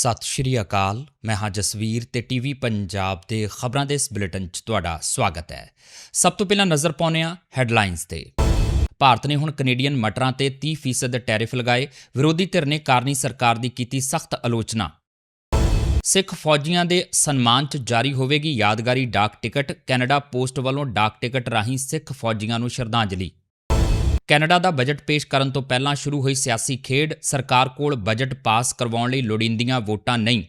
ਸਤਿ ਸ਼੍ਰੀ ਅਕਾਲ। ਮੈਂ ਹਾਂ ਜਸਵੀਰ ਤੇ ਟੀਵੀ ਪੰਜਾਬ ਦੇ ਖਬਰਾਂ ਦੇ ਇਸ ਬੁਲੇਟਿਨ 'ਚ ਤੁਹਾਡਾ ਸਵਾਗਤ ਹੈ। ਸਭ ਤੋਂ ਪਹਿਲਾਂ ਨਜ਼ਰ ਪਾਉਂਦੇ ਹਾਂ ਹੈਡਲਾਈਨਸ ਤੇ। ਭਾਰਤ ਨੇ ਹੁਣ ਕੈਨੇਡੀਅਨ ਮਟਰਾਂ ਤੇ 30% ਟੈਰਿਫ ਲਗਾਏ। ਵਿਰੋਧੀ ਧਿਰ ਨੇ ਕਾਰਨੀ ਸਰਕਾਰ ਦੀ ਕੀਤੀ ਸਖਤ ਆਲੋਚਨਾ। ਸਿੱਖ ਫੌਜੀਆਂ ਦੇ ਸਨਮਾਨ 'ਚ ਜਾਰੀ ਹੋਵੇਗੀ ਯਾਦਗਾਰੀ ਡਾਕ ਟਿਕਟ। ਕੈਨੇਡਾ ਪੋਸਟ ਵੱਲੋਂ ਡਾਕ ਟਿਕਟ ਰਾਹੀਂ ਸਿੱਖ ਫੌਜੀਆਂ ਨੂੰ ਸ਼ਰਧਾਂਜਲੀ। ਕੈਨੇਡਾ ਦਾ ਬਜਟ ਪੇਸ਼ ਕਰਨ ਤੋਂ ਪਹਿਲਾਂ ਸ਼ੁਰੂ ਹੋਈ ਸਿਆਸੀ ਖੇਡ, ਸਰਕਾਰ ਕੋਲ ਬਜਟ ਪਾਸ ਕਰਵਾਉਣ ਲਈ ਲੋੜੀਂਦੀਆਂ ਵੋਟਾਂ ਨਹੀਂ।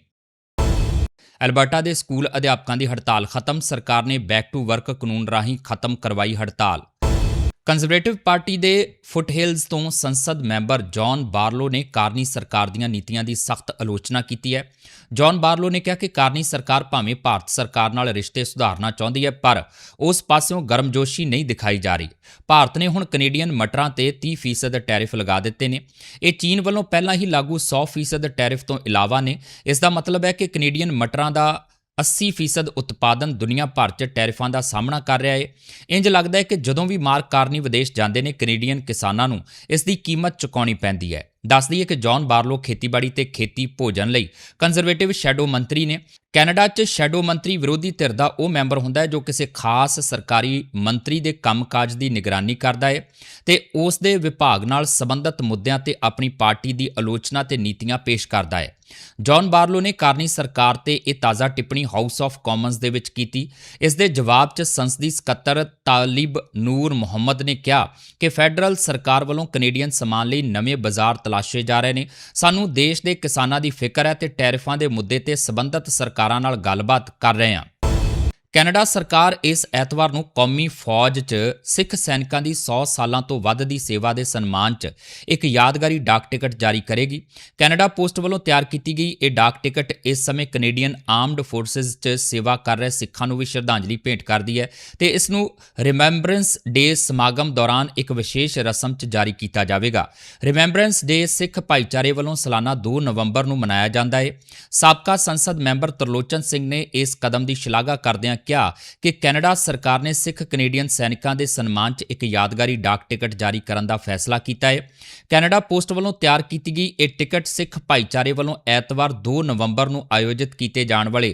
ਐਲਬਰਟਾ ਦੇ ਸਕੂਲ ਅਧਿਆਪਕਾਂ ਦੀ ਹੜਤਾਲ ਖਤਮ, ਸਰਕਾਰ ਨੇ ਬੈਕ ਟੂ ਵਰਕ ਕਾਨੂੰਨ ਰਾਹੀਂ ਖਤਮ ਕਰਵਾਈ ਹੜਤਾਲ। ਕੰਜ਼ਰਵੇਟਿਵ ਪਾਰਟੀ ਦੇ ਫੁੱਟਹਿਲਜ਼ ਤੋਂ ਸੰਸਦ ਮੈਂਬਰ ਜੌਨ ਬਾਰਲੋ ਨੇ ਕਾਰਨੀ ਸਰਕਾਰ ਦੀਆਂ ਨੀਤੀਆਂ ਦੀ ਸਖਤ ਆਲੋਚਨਾ ਕੀਤੀ ਹੈ। ਜੌਨ ਬਾਰਲੋ ਨੇ ਕਿਹਾ ਕਿ ਕਾਰਨੀ ਸਰਕਾਰ ਭਾਵੇਂ ਭਾਰਤ ਸਰਕਾਰ ਨਾਲ ਰਿਸ਼ਤੇ ਸੁਧਾਰਨਾ ਚਾਹੁੰਦੀ ਹੈ, ਪਰ ਉਸ ਪਾਸਿਓਂ ਗਰਮਜੋਸ਼ੀ ਨਹੀਂ ਦਿਖਾਈ ਜਾ ਰਹੀ। ਭਾਰਤ ਨੇ ਹੁਣ ਕੈਨੇਡੀਅਨ ਮਟਰਾਂ ਤੇ 30% ਟੈਰਿਫ ਲਗਾ ਦਿੱਤੇ ਨੇ। ਇਹ ਚੀਨ ਵੱਲੋਂ ਪਹਿਲਾਂ ਹੀ ਲਾਗੂ 100% ਟੈਰਿਫ ਤੋਂ ਇਲਾਵਾ ਨੇ। ਇਸ ਦਾ ਮਤਲਬ ਹੈ ਕਿ ਕੈਨੇਡੀਅਨ ਮਟਰਾਂ ਦਾ 80% ਉਤਪਾਦਨ ਦੁਨੀਆ ਭਰ 'ਚ ਟੈਰਿਫਾਂ ਦਾ ਸਾਹਮਣਾ ਕਰ ਰਿਹਾ ਹੈ ਇੰਜ ਲੱਗਦਾ ਹੈ ਕਿ ਜਦੋਂ ਵੀ ਮਾਰਕ ਕਾਰਨੀ ਵਿਦੇਸ਼ ਜਾਂਦੇ ਨੇ ਕੈਨੇਡੀਅਨ ਕਿਸਾਨਾਂ ਨੂੰ ਇਸ ਦੀ ਕੀਮਤ ਚੁਕਾਉਣੀ ਪੈਂਦੀ ਹੈ ਦੱਸਦੀ ਹੈ ਕਿ ਜੌਨ ਬਾਰਲੋ ਖੇਤੀਬਾੜੀ ਤੇ ਖੇਤੀ ਭੋਜਨ ਲਈ ਕੰਜ਼ਰਵੇਟਿਵ ਸ਼ੈਡੋ ਮੰਤਰੀ ਨੇ। ਕੈਨੇਡਾ 'ਚ ਸ਼ੈਡੋ ਮੰਤਰੀ ਵਿਰੋਧੀ ਧਿਰ ਦਾ ਉਹ ਮੈਂਬਰ ਹੁੰਦਾ ਹੈ ਜੋ ਕਿਸੇ ਖਾਸ ਸਰਕਾਰੀ ਮੰਤਰੀ ਦੇ ਕੰਮਕਾਜ ਦੀ ਨਿਗਰਾਨੀ ਕਰਦਾ ਹੈ ਤੇ ਉਸ ਦੇ ਵਿਭਾਗ ਨਾਲ ਸੰਬੰਧਿਤ ਮੁੱਦਿਆਂ ਤੇ ਆਪਣੀ ਪਾਰਟੀ ਦੀ ਆਲੋਚਨਾ ਤੇ ਨੀਤੀਆਂ ਪੇਸ਼ ਕਰਦਾ ਹੈ। ਜੌਨ ਬਾਰਲੋ ਨੇ ਕਾਰਨੀ ਸਰਕਾਰ ਤੇ ਇਹ ਤਾਜ਼ਾ ਟਿੱਪਣੀ ਹਾਊਸ ਆਫ ਕਾਮਨਸ ਦੇ ਵਿੱਚ ਕੀਤੀ। ਇਸ ਦੇ ਜਵਾਬ 'ਚ ਸੰਸਦੀ ਸਕੱਤਰ ਤਾਲਿਬ ਨੂਰ ਮੁਹੰਮਦ ਨੇ ਕਿਹਾ ਕਿ ਫੈਡਰਲ ਸਰਕਾਰ ਵੱਲੋਂ ਕੈਨੇਡੀਅਨ ਸਮਾਨ ਲਈ ਨਵੇਂ ਬਾਜ਼ਾਰ ਤਲਾਸ਼ੇ ਜਾ ਰਹੇ ਨੇ। ਸਾਨੂੰ ਦੇਸ਼ ਦੇ ਕਿਸਾਨਾਂ ਦੀ ਫਿਕਰ ਹੈ ਤੇ ਟੈਰਿਫਾਂ ਦੇ ਮੁੱਦੇ ਤੇ ਸਬੰਧਤ ਸਰਕਾਰਾਂ ਨਾਲ ਗੱਲਬਾਤ ਕਰ ਰਹੇ ਹਾਂ। ਕੈਨੇਡਾ ਸਰਕਾਰ ਇਸ ਐਤਵਾਰ ਨੂੰ ਕੌਮੀ ਫੌਜ 'ਚ ਸਿੱਖ ਸੈਨਿਕਾਂ ਦੀ 100 ਸਾਲਾਂ ਤੋਂ ਵੱਧ ਦੀ ਸੇਵਾ ਦੇ ਸਨਮਾਨ 'ਚ ਇੱਕ ਯਾਦਗਾਰੀ ਡਾਕ ਟਿਕਟ ਜਾਰੀ ਕਰੇਗੀ। ਕੈਨੇਡਾ ਪੋਸਟ ਵੱਲੋਂ ਤਿਆਰ ਕੀਤੀ ਗਈ ਇਹ ਡਾਕ ਟਿਕਟ ਇਸ ਸਮੇਂ ਕੈਨੇਡੀਅਨ ਆਰਮਡ ਫੋਰਸਸ 'ਚ ਸੇਵਾ ਕਰ ਰਹੇ ਸਿੱਖਾਂ ਨੂੰ ਵੀ ਸ਼ਰਧਾਂਜਲੀ ਭੇਂਟ ਕਰਦੀ ਹੈ ਤੇ ਇਸ ਨੂੰ ਰਿਮੈਂਬਰੈਂਸ ਡੇ ਸਮਾਗਮ ਦੌਰਾਨ ਇੱਕ ਵਿਸ਼ੇਸ਼ ਰਸਮ 'ਚ ਜਾਰੀ ਕੀਤਾ ਜਾਵੇਗਾ। ਰਿਮੈਂਬਰੈਂਸ ਡੇ ਸਿੱਖ ਭਾਈਚਾਰੇ ਵੱਲੋਂ ਸਾਲਾਨਾ 2 ਨਵੰਬਰ ਨੂੰ ਮਨਾਇਆ ਜਾਂਦਾ ਹੈ। ਸਾਬਕਾ ਸੰਸਦ ਮੈਂਬਰ ਤਰਲੋਚਨ ਸਿੰਘ ਨੇ ਇਸ ਕਦਮ ਦੀ ਸ਼ਲਾਘਾ ਕਰਦਿਆਂ ਕਿਹਾ ਕਿ ਕੈਨੇਡਾ ਸਰਕਾਰ ਨੇ ਸਿੱਖ ਕੈਨੇਡੀਅਨ ਸੈਨਿਕਾਂ ਦੇ ਸਨਮਾਨ 'ਚ ਇੱਕ ਯਾਦਗਾਰੀ ਡਾਕ ਟਿਕਟ ਜਾਰੀ ਕਰਨ ਦਾ ਫੈਸਲਾ ਕੀਤਾ ਹੈ। ਕੈਨੇਡਾ ਪੋਸਟ ਵੱਲੋਂ ਤਿਆਰ ਕੀਤੀ ਗਈ ਇਹ ਟਿਕਟ ਸਿੱਖ ਭਾਈਚਾਰੇ ਵੱਲੋਂ ਐਤਵਾਰ 2 ਨਵੰਬਰ ਨੂੰ ਆਯੋਜਿਤ ਕੀਤੇ ਜਾਣ ਵਾਲੇ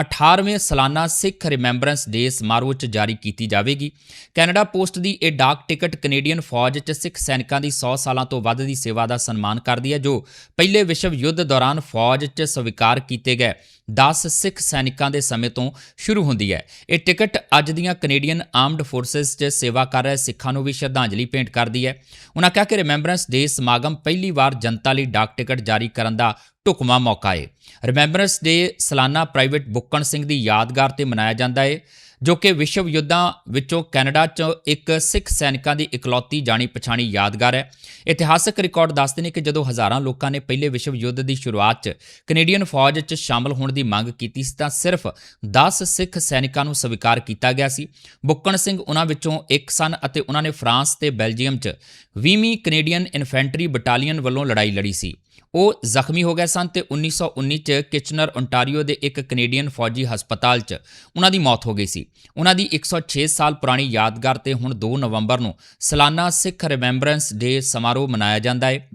18ਵੇਂ ਸਾਲਾਨਾ ਸਿੱਖ ਰਿਮੈਂਬਰੈਂਸ ਡੇ ਸਮਾਰੋਹ 'ਚ ਜਾਰੀ ਕੀਤੀ ਜਾਵੇਗੀ। ਕੈਨੇਡਾ ਪੋਸਟ ਦੀ ਇਹ ਡਾਕ ਟਿਕਟ ਕੈਨੇਡੀਅਨ ਫੌਜ 'ਚ ਸਿੱਖ ਸੈਨਿਕਾਂ ਦੀ 100 ਸਾਲਾਂ ਤੋਂ ਵੱਧ ਦੀ ਸੇਵਾ ਦਾ ਸਨਮਾਨ ਕਰਦੀ ਹੈ, ਜੋ ਪਹਿਲੇ ਵਿਸ਼ਵ ਯੁੱਧ ਦੌਰਾਨ ਫੌਜ 'ਚ ਸਵੀਕਾਰ ਕੀਤੇ ਗਏ 10 ਸਿੱਖ ਸੈਨਿਕਾਂ ਦੇ ਸਮੇਂ ਤੋਂ ਸ਼ੁਰੂ ਹੁੰਦੀ ਹੈ। ਇਹ ਟਿਕਟ ਅੱਜ ਦੀਆਂ ਕੈਨੇਡੀਅਨ ਆਰਮਡ ਫੋਰਸਸ 'ਚ ਸੇਵਾ ਕਰ ਰਹੇ ਸਿੱਖਾਂ ਨੂੰ ਵੀ ਸ਼ਰਧਾਂਜਲੀ ਭੇਂਟ ਕਰਦੀ ਹੈ। ਉਹਨਾਂ ਕਿਹਾ ਕਿ ਰਿਮੈਂਬਰੈਂਸ ਡੇ ਸਮਾਗਮ ਪਹਿਲੀ ਵਾਰ ਜਨਤਾ ਲਈ ਡਾਕ ਟਿਕਟ ਜਾਰੀ ਕਰਨ ਦਾ ਢੁਕਵਾਂ ਮੌਕਾ ਹੈ ਰਿਮੈਂਬਰੈਂਸ ਡੇ ਸਾਲਾਨਾ ਪ੍ਰਾਈਵੇਟ ਬੁੱਕਣ ਸਿੰਘ ਦੀ ਯਾਦਗਾਰ ਤੇ ਮਨਾਇਆ ਜਾਂਦਾ ਹੈ ਜੋ ਕਿ ਵਿਸ਼ਵ ਯੁੱਧਾਂ ਵਿੱਚੋਂ ਕੈਨੇਡਾ 'ਚ ਇੱਕ ਸਿੱਖ ਸੈਨਿਕਾਂ ਦੀ ਇਕਲੌਤੀ ਜਾਣੀ ਪਛਾਣੀ ਯਾਦਗਾਰ ਹੈ। ਇਤਿਹਾਸਕ ਰਿਕਾਰਡ ਦੱਸਦੇ ਨੇ ਕਿ ਜਦੋਂ ਹਜ਼ਾਰਾਂ ਲੋਕਾਂ ਨੇ ਪਹਿਲੇ ਵਿਸ਼ਵ ਯੁੱਧ ਦੀ ਸ਼ੁਰੂਆਤ 'ਚ ਕੈਨੇਡੀਅਨ ਫੌਜ 'ਚ ਸ਼ਾਮਲ ਹੋਣ ਦੀ ਮੰਗ ਕੀਤੀ ਸੀ, ਤਾਂ ਸਿਰਫ 10 ਸਿੱਖ ਸੈਨਿਕਾਂ ਨੂੰ ਸਵੀਕਾਰ ਕੀਤਾ ਗਿਆ ਸੀ। ਬੁੱਕਣ ਸਿੰਘ ਉਹਨਾਂ ਵਿੱਚੋਂ ਇੱਕ ਸਨ ਅਤੇ ਉਹਨਾਂ ਨੇ ਫਰਾਂਸ ਤੇ ਬੈਲਜੀਅਮ 'ਚ 20ਵੀਂ ਕੈਨੇਡੀਅਨ ਇਨਫੈਂਟਰੀ ਬਟਾਲੀਅਨ ਵੱਲੋਂ ਲੜਾਈ ਲੜੀ ਸੀ। ਉਹ ਜ਼ਖਮੀ ਹੋ ਗਏ ਸਨ ਤੇ 1919 ਚ ਕਿਚਨਰ ਓਨਟਾਰੀਓ ਦੇ ਇੱਕ ਕੈਨੇਡੀਅਨ ਫੌਜੀ ਹਸਪਤਾਲ 'ਚ ਉਹਨਾਂ ਦੀ ਮੌਤ ਹੋ ਗਈ ਸੀ। ਉਹਨਾਂ ਦੀ 106 ਸਾਲ ਪੁਰਾਣੀ ਯਾਦਗਾਰ ਤੇ ਹੁਣ 2 ਨਵੰਬਰ ਨੂੰ ਸਾਲਾਨਾ ਸਿੱਖ ਰਿਮੈਂਬਰੈਂਸ ਡੇ ਸਮਾਰੋਹ ਮਨਾਇਆ ਜਾਂਦਾ ਹੈ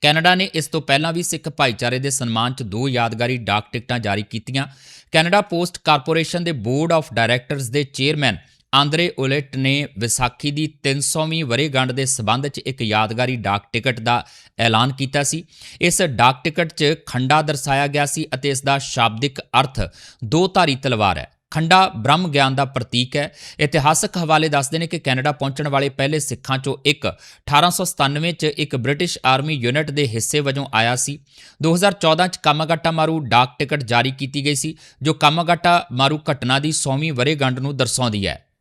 ਕੈਨੇਡਾ ਨੇ ਇਸ ਤੋਂ ਪਹਿਲਾਂ ਵੀ ਸਿੱਖ ਭਾਈਚਾਰੇ ਦੇ ਸਨਮਾਨ 'ਚ ਦੋ ਯਾਦਗਾਰੀ ਡਾਕ ਟਿਕਟਾਂ ਜਾਰੀ ਕੀਤੀਆਂ। ਕੈਨੇਡਾ ਪੋਸਟ ਕਾਰਪੋਰੇਸ਼ਨ ਦੇ ਬੋਰਡ ਆਫ ਡਾਇਰੈਕਟਰਸ ਦੇ ਚੇਅਰਮੈਨ ਆਂਦਰੇ ਉਲਟ ਨੇ ਵਿਸਾਖੀ ਦੀ 300ਵੀਂ ਵਰੇਗੰਢ ਦੇ ਸਬੰਧ 'ਚ ਇੱਕ ਯਾਦਗਾਰੀ ਡਾਕ ਟਿਕਟ ਦਾ ਐਲਾਨ ਕੀਤਾ ਸੀ। ਇਸ ਡਾਕ ਟਿਕਟ 'ਚ ਖੰਡਾ ਦਰਸਾਇਆ ਗਿਆ ਸੀ ਅਤੇ ਇਸ ਦਾ ਸ਼ਾਬਦਿਕ ਅਰਥ ਦੋ ਧਾਰੀ ਤਲਵਾਰ ਹੈ। ਖੰਡਾ ਬ੍ਰਹਮ ਗਿਆਨ ਦਾ ਪ੍ਰਤੀਕ ਹੈ। ਇਤਿਹਾਸਕ ਹਵਾਲੇ ਦੱਸਦੇ ਨੇ ਕਿ ਕੈਨੇਡਾ ਪਹੁੰਚਣ ਵਾਲੇ ਪਹਿਲੇ ਸਿੱਖਾਂ 'ਚੋਂ ਇੱਕ 1897 'ਚ ਇੱਕ ਬ੍ਰਿਟਿਸ਼ ਆਰਮੀ ਯੂਨਿਟ ਦੇ ਹਿੱਸੇ ਵਜੋਂ ਆਇਆ ਸੀ। 2014 'ਚ ਕਾਮਾਗਾਟਾ ਮਾਰੂ ਡਾਕ ਟਿਕਟ ਜਾਰੀ ਕੀਤੀ ਗਈ ਸੀ, ਜੋ ਕਾਮਾਗਾਟਾ ਮਾਰੂ ਘਟਨਾ ਦੀ 100ਵੀਂ ਵਰੇਗੰਢ ਨੂੰ ਦਰਸਾਉਂਦੀ ਹੈ।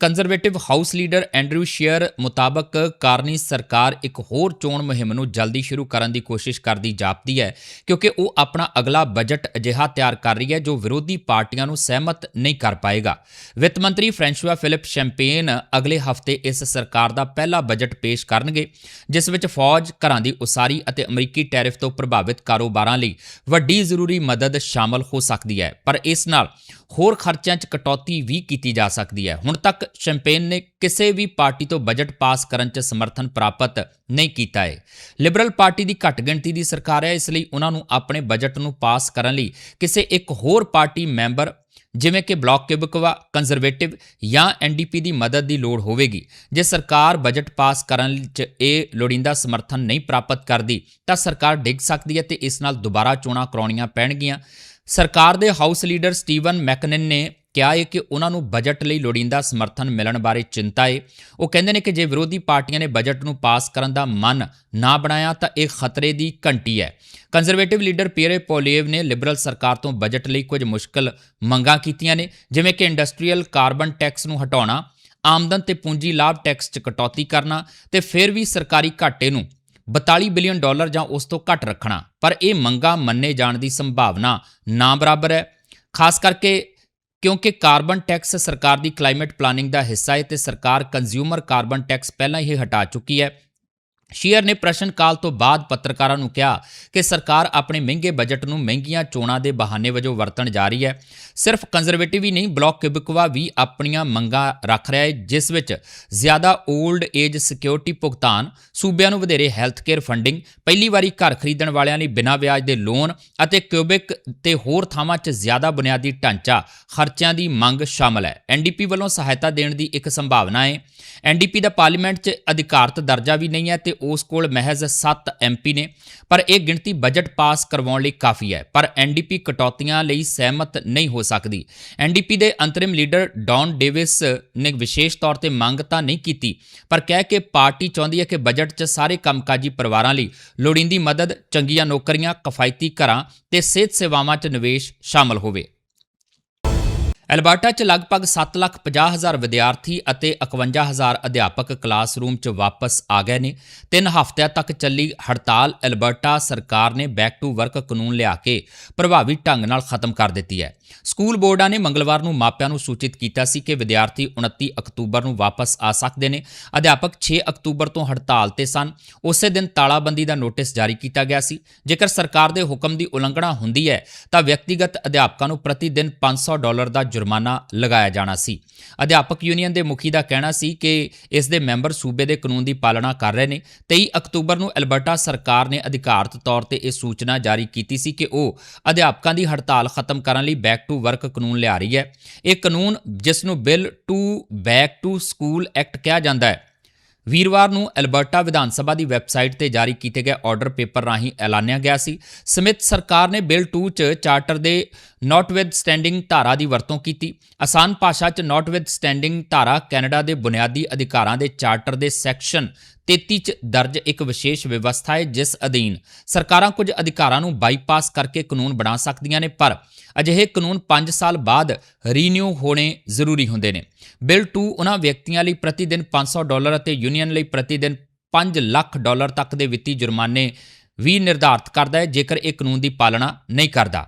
Conservative house leader Andrew Scheer ਮੁਤਾਬਕ ਕਾਰਨੀ ਸਰਕਾਰ ਇੱਕ ਹੋਰ ਚੋਣ ਮੁਹਿੰਮ ਨੂੰ ਜਲਦੀ ਸ਼ੁਰੂ ਕਰਨ ਦੀ ਕੋਸ਼ਿਸ਼ ਕਰਦੀ ਜਾਪਦੀ ਹੈ, ਕਿਉਂਕਿ ਉਹ ਆਪਣਾ ਅਗਲਾ ਬਜਟ ਅਜਿਹਾ ਤਿਆਰ ਕਰ ਰਹੀ ਹੈ ਜੋ ਵਿਰੋਧੀ ਪਾਰਟੀਆਂ ਨੂੰ ਸਹਿਮਤ ਨਹੀਂ ਕਰ ਪਾਏਗਾ। ਵਿੱਤ ਮੰਤਰੀ ਫ੍ਰੈਂਸ਼ਵਾ ਫਿਲਿਪ ਸ਼ੈਂਪੇਨ ਅਗਲੇ ਹਫ਼ਤੇ ਇਸ ਸਰਕਾਰ ਦਾ ਪਹਿਲਾ ਬਜਟ ਪੇਸ਼ ਕਰਨਗੇ, ਜਿਸ ਵਿੱਚ ਫੌਜ, ਘਰਾਂ ਦੀ ਉਸਾਰੀ ਅਤੇ ਅਮਰੀਕੀ ਟੈਰਿਫ ਤੋਂ ਪ੍ਰਭਾਵਿਤ ਕਾਰੋਬਾਰਾਂ ਲਈ ਵੱਡੀ ਜ਼ਰੂਰੀ ਮਦਦ ਸ਼ਾਮਲ ਹੋ ਸਕਦੀ ਹੈ। ਪਰ ਇਸ ਨਾਲ ਹੋਰ ਖਰਚਿਆਂ 'ਚ ਕਟੌਤੀ ਵੀ ਕੀਤੀ ਜਾ ਸਕਦੀ ਹੈ। ਹੁਣ ਤੱਕ ਸ਼ੈਂਪੇਨ ਨੇ ਕਿਸੇ ਵੀ ਪਾਰਟੀ ਤੋਂ ਬਜਟ ਪਾਸ ਕਰਨ 'ਚ ਸਮਰਥਨ ਪ੍ਰਾਪਤ ਨਹੀਂ ਕੀਤਾ ਹੈ ਲਿਬਰਲ ਪਾਰਟੀ ਦੀ ਘੱਟ ਗਿਣਤੀ ਦੀ ਸਰਕਾਰ ਹੈ, ਇਸ ਲਈ ਉਹਨਾਂ ਨੂੰ ਆਪਣੇ ਬਜਟ ਨੂੰ ਪਾਸ ਕਰਨ ਲਈ ਕਿਸੇ ਇੱਕ ਹੋਰ ਪਾਰਟੀ ਮੈਂਬਰ, ਜਿਵੇਂ ਕਿ ਬਲਾਕ ਕਿਬਕਵਾ, ਕੰਜ਼ਰਵੇਟਿਵ ਜਾਂ ਐਨਡੀਪੀ ਦੀ ਮਦਦ ਦੀ ਲੋੜ ਹੋਵੇਗੀ। ਜੇ ਸਰਕਾਰ ਬਜਟ ਪਾਸ ਕਰਨ 'ਚ ਇਹ ਲੋੜੀਂਦਾ ਸਮਰਥਨ ਨਹੀਂ ਪ੍ਰਾਪਤ ਕਰਦੀ, ਤਾਂ ਸਰਕਾਰ ਡਿੱਗ ਸਕਦੀ ਹੈ ਤੇ ਇਸ ਨਾਲ ਦੁਬਾਰਾ ਚੋਣਾਂ ਕਰਾਉਣੀਆਂ ਪੈਣਗੀਆਂ। ਸਰਕਾਰ ਦੇ ਹਾਊਸ ਲੀਡਰ ਸਟੀਵਨ ਮੈਕਨਨ ਨੇ ਕਿਹਾ ਹੈ ਕਿ ਉਹਨਾਂ ਨੂੰ ਬਜਟ ਲਈ ਲੋੜੀਂਦਾ ਸਮਰਥਨ ਮਿਲਣ ਬਾਰੇ ਚਿੰਤਾ ਹੈ। ਉਹ ਕਹਿੰਦੇ ਨੇ ਕਿ ਜੇ ਵਿਰੋਧੀ ਪਾਰਟੀਆਂ ਨੇ ਬਜਟ ਨੂੰ ਪਾਸ ਕਰਨ ਦਾ ਮਨ ਨਾ ਬਣਾਇਆ, ਤਾਂ ਇਹ ਖਤਰੇ ਦੀ ਘੰਟੀ ਹੈ। ਕੰਜ਼ਰਵੇਟਿਵ ਲੀਡਰ ਪੀਰੇ ਪੋਲੀਏਵ ਨੇ ਲਿਬਰਲ ਸਰਕਾਰ ਤੋਂ ਬਜਟ ਲਈ ਕੁਝ ਮੁਸ਼ਕਲ ਮੰਗਾਂ ਕੀਤੀਆਂ ਨੇ, ਜਿਵੇਂ ਕਿ ਇੰਡਸਟਰੀਅਲ ਕਾਰਬਨ ਟੈਕਸ ਨੂੰ ਹਟਾਉਣਾ, ਆਮਦਨ ਤੇ ਪੂੰਜੀ ਲਾਭ ਟੈਕਸ 'ਚ ਕਟੌਤੀ ਕਰਨਾ ਤੇ ਫਿਰ ਵੀ ਸਰਕਾਰੀ ਘਾਟੇ ਨੂੰ 42 ਬਿਲੀਅਨ ਡਾਲਰ ਜਾਂ ਉਸ ਤੋਂ ਘੱਟ ਰੱਖਣਾ। ਪਰ ਇਹ ਮੰਗਾਂ ਮੰਨੇ ਜਾਣ ਦੀ ਸੰਭਾਵਨਾ ਨਾ ਬਰਾਬਰ ਹੈ। ਖਾਸ ਕਰਕੇ ਕਿਉਂਕਿ ਕਾਰਬਨ ਟੈਕਸ ਸਰਕਾਰ ਦੀ ਕਲਾਈਮੇਟ ਪਲਾਨਿੰਗ ਦਾ ਹਿੱਸਾ ਹੈ ਤੇ ਸਰਕਾਰ ਕੰਜ਼ਿਊਮਰ ਕਾਰਬਨ ਟੈਕਸ ਪਹਿਲਾਂ ਹੀ ਹਟਾ ਚੁੱਕੀ ਹੈ। ਸ਼ੀਅਰ ਨੇ ਪ੍ਰਸ਼ਨ ਕਾਲ ਤੋਂ ਬਾਅਦ ਪੱਤਰਕਾਰਾਂ ਨੂੰ ਕਿਹਾ ਕਿ ਸਰਕਾਰ ਆਪਣੇ ਮਹਿੰਗੇ ਬਜਟ ਨੂੰ ਮਹਿੰਗੀਆਂ ਚੋਣਾਂ ਦੇ ਬਹਾਨੇ ਵਜੋਂ ਵਰਤਣ ਜਾ ਰਹੀ ਹੈ। ਸਿਰਫ ਕੰਜ਼ਰਵੇਟਿਵ ਹੀ ਨਹੀਂ ਬਲਾਕ ਕਿਬਕਵਾ ਵੀ ਆਪਣੀਆਂ ਮੰਗਾਂ ਰੱਖ ਰਿਹਾ ਹੈ, ਜਿਸ ਵਿੱਚ ਜ਼ਿਆਦਾ 올ਡ ਏਜ ਸਿਕਿਉਰਿਟੀ ਭੁਗਤਾਨ, ਸੂਬਿਆਂ ਨੂੰ ਵਧੇਰੇ ਹੈਲਥ ਕੇਅਰ ਫੰਡਿੰਗ ਪਹਿਲੀ ਵਾਰੀ ਘਰ ਖਰੀਦਣ ਵਾਲਿਆਂ ਲਈ ਬਿਨਾਂ ਵਿਆਜ ਦੇ ਲੋਨ ਅਤੇ ਕਿਊਬਿਕ ਤੇ ਹੋਰ ਥਾਵਾਂ 'ਚ ਜ਼ਿਆਦਾ ਬੁਨਿਆਦੀ ਢਾਂਚਾ, ਖਰਚਿਆਂ ਦੀ ਮੰਗ ਸ਼ਾਮਲ ਹੈ। ਐਨਡੀਪੀ ਵੱਲੋਂ ਸਹਾਇਤਾ ਦੇਣ ਦੀ ਇੱਕ ਸੰਭਾਵਨਾ ਹੈ। ਐਨਡੀਪੀ ਦਾ ਪਾਰਲੀਮੈਂਟ 'ਚ ਅਧਿਕਾਰਤ ਦਰਜਾ ਵੀ ਨਹੀਂ ਹੈ ਤੇ ਉਸ ਕੋਲ ਮਹਿਜ਼ 7 ਐਮਪੀ ਨੇ, ਪਰ ਇਹ ਗਿਣਤੀ ਬਜਟ ਪਾਸ ਕਰਵਾਉਣ ਲਈ ਕਾਫੀ ਹੈ, ਪਰ ਐਨਡੀਪੀ ਕਟੌਤੀਆਂ ਲਈ ਸਹਿਮਤ ਨਹੀਂ ਹੋ ਸਕਦੀ। ਐਨਡੀਪੀ ਦੇ ਅੰਤਰਿਮ ਲੀਡਰ ਡੌਨ ਡੇਵਿਸ ਨੇ ਵਿਸ਼ੇਸ਼ ਤੌਰ ਤੇ ਮੰਗ ਤਾਂ ਨਹੀਂ ਕੀਤੀ, ਪਰ ਕਹਿ ਕੇ ਪਾਰਟੀ ਚਾਹੁੰਦੀ ਹੈ ਕਿ ਬਜਟ 'ਚ ਸਾਰੇ ਕੰਮਕਾਜੀ ਪਰਿਵਾਰਾਂ ਲਈ ਲੋੜੀਂਦੀ ਮਦਦ, ਚੰਗੀਆਂ ਨੌਕਰੀਆਂ, ਕਿਫਾਇਤੀ ਘਰਾਂ ਤੇ ਸਿਹਤ ਸੇਵਾਵਾਂ 'ਚ ਨਿਵੇਸ਼ ਸ਼ਾਮਲ ਹੋਵੇ। ਐਲਬਰਟਾ 'ਚ ਲਗਭਗ 7,50,000 ਵਿਦਿਆਰਥੀ ਅਤੇ 51,000 ਅਧਿਆਪਕ ਕਲਾਸਰੂਮ 'ਚ ਵਾਪਸ ਆ ਗਏ ਨੇ। ਤਿੰਨ ਹਫ਼ਤਿਆਂ ਤੱਕ ਚੱਲੀ ਹੜਤਾਲ ਐਲਬਰਟਾ ਸਰਕਾਰ ਨੇ ਬੈਕ ਟੂ ਵਰਕ ਕਾਨੂੰਨ ਲਿਆ ਕੇ ਪ੍ਰਭਾਵੀ ਢੰਗ ਨਾਲ ਖਤਮ ਕਰ ਦਿੱਤੀ ਹੈ। ਸਕੂਲ ਬੋਰਡਾਂ ਨੇ ਮੰਗਲਵਾਰ ਨੂੰ ਮਾਪਿਆਂ ਨੂੰ ਸੂਚਿਤ ਕੀਤਾ ਸੀ ਕਿ ਵਿਦਿਆਰਥੀ 29 ਅਕਤੂਬਰ ਨੂੰ ਵਾਪਸ ਆ ਸਕਦੇ ਨੇ। ਅਧਿਆਪਕ 6 ਅਕਤੂਬਰ ਤੋਂ ਹੜਤਾਲ ਤੇ ਸਨ। ਉਸੇ ਦਿਨ ਤਾਲਾਬੰਦੀ ਦਾ ਨੋਟਿਸ ਜਾਰੀ ਕੀਤਾ ਗਿਆ ਸੀ। ਜੇਕਰ ਸਰਕਾਰ ਦੇ ਹੁਕਮ ਦੀ ਉਲੰਘਣਾ ਹੁੰਦੀ ਹੈ, ਤਾਂ ਵਿਅਕਤੀਗਤ ਅਧਿਆਪਕਾਂ ਨੂੰ ਪ੍ਰਤੀ ਦਿਨ 500 ਡਾਲਰ ਦਾ ਜੁਰਮਾਨਾ ਲਗਾਇਆ ਜਾਣਾ ਸੀ। ਅਧਿਆਪਕ ਯੂਨੀਅਨ ਦੇ ਮੁਖੀ ਦਾ ਕਹਿਣਾ ਸੀ ਕਿ ਇਸ ਦੇ ਮੈਂਬਰ ਸੂਬੇ ਦੇ ਕਾਨੂੰਨ ਦੀ ਪਾਲਣਾ ਕਰ ਰਹੇ ਨੇ। 23 ਅਕਤੂਬਰ ਨੂੰ ਐਲਬਰਟਾ ਸਰਕਾਰ ਨੇ ਅਧਿਕਾਰਤ ਤੌਰ ਤੇ ਇਹ ਸੂਚਨਾ ਜਾਰੀ ਕੀਤੀ ਸੀ ਕਿ ਉਹ ਅਧਿਆਪਕਾਂ ਦੀ ਹੜਤਾਲ ਖਤਮ ਕਰਨ ਲਈ ਬੈਕ ਟੂ ਵਰਕ ਕਾਨੂੰਨ ਲਿਆ ਰਹੀ ਹੈ। ਇਹ ਕਾਨੂੰਨ ਜਿਸ ਨੂੰ bill two back to school act ਕਿਹਾ ਜਾਂਦਾ ਹੈ। ਵੀਰਵਾਰ ਨੂੰ ਐਲਬਰਟਾ ਵਿਧਾਨ ਸਭਾ ਦੀ ਵੈਬਸਾਈਟ ਤੇ ਜਾਰੀ ਕੀਤੇ ਗਏ ਆਰਡਰ ਪੇਪਰ ਰਾਹੀਂ ਐਲਾਨਿਆ ਗਿਆ ਸੀ। ਸਮਿਤ ਸਰਕਾਰ ਨੇ ਬਿੱਲ 2 ਚ ਚਾਰਟਰ ਦੇ ਨਾਟ ਵਿਦ ਸਟੈਂਡਿੰਗ ਧਾਰਾ ਦੀ ਵਰਤੋਂ ਕੀਤੀ। ਆਸਾਨ ਭਾਸ਼ਾ ਚ ਨਾਟ ਵਿਦ ਸਟੈਂਡਿੰਗ ਧਾਰਾ ਕੈਨੇਡਾ ਦੇ ਬੁਨਿਆਦੀ ਅਧਿਕਾਰਾਂ ਦੇ ਚਾਰਟਰ ਦੇ ਸੈਕਸ਼ਨ 33 ਚ ਦਰਜ ਇੱਕ ਵਿਸ਼ੇਸ਼ ਵਿਵਸਥਾ ਹੈ ਜਿਸ ਅਧੀਨ ਸਰਕਾਰਾਂ ਕੁਝ ਅਧਿਕਾਰਾਂ ਨੂੰ ਬਾਈਪਾਸ ਕਰਕੇ ਕਾਨੂੰਨ ਬਣਾ ਸਕਦੀਆਂ ਨੇ, ਪਰ ਅਜਿਹੇ ਕਾਨੂੰਨ 5 ਸਾਲ ਬਾਅਦ ਰੀਨਿਊ ਹੋਣੇ ਜ਼ਰੂਰੀ ਹੁੰਦੇ ਨੇ। ਬਿੱਲ 2 ਉਹਨਾਂ ਵਿਅਕਤੀਆਂ ਲਈ ਪ੍ਰਤੀ ਦਿਨ 500 ਡਾਲਰ ਅਤੇ ਯੂਨੀਅਨ ਲਈ ਪ੍ਰਤੀ ਦਿਨ 5 ਲੱਖ ਡਾਲਰ ਤੱਕ ਦੇ ਵਿੱਤੀ ਜੁਰਮਾਨੇ ਵੀ ਨਿਰਧਾਰਤ ਕਰਦਾ ਹੈ, ਜੇਕਰ ਇਹ ਕਾਨੂੰਨ ਦੀ ਪਾਲਣਾ ਨਹੀਂ ਕਰਦਾ।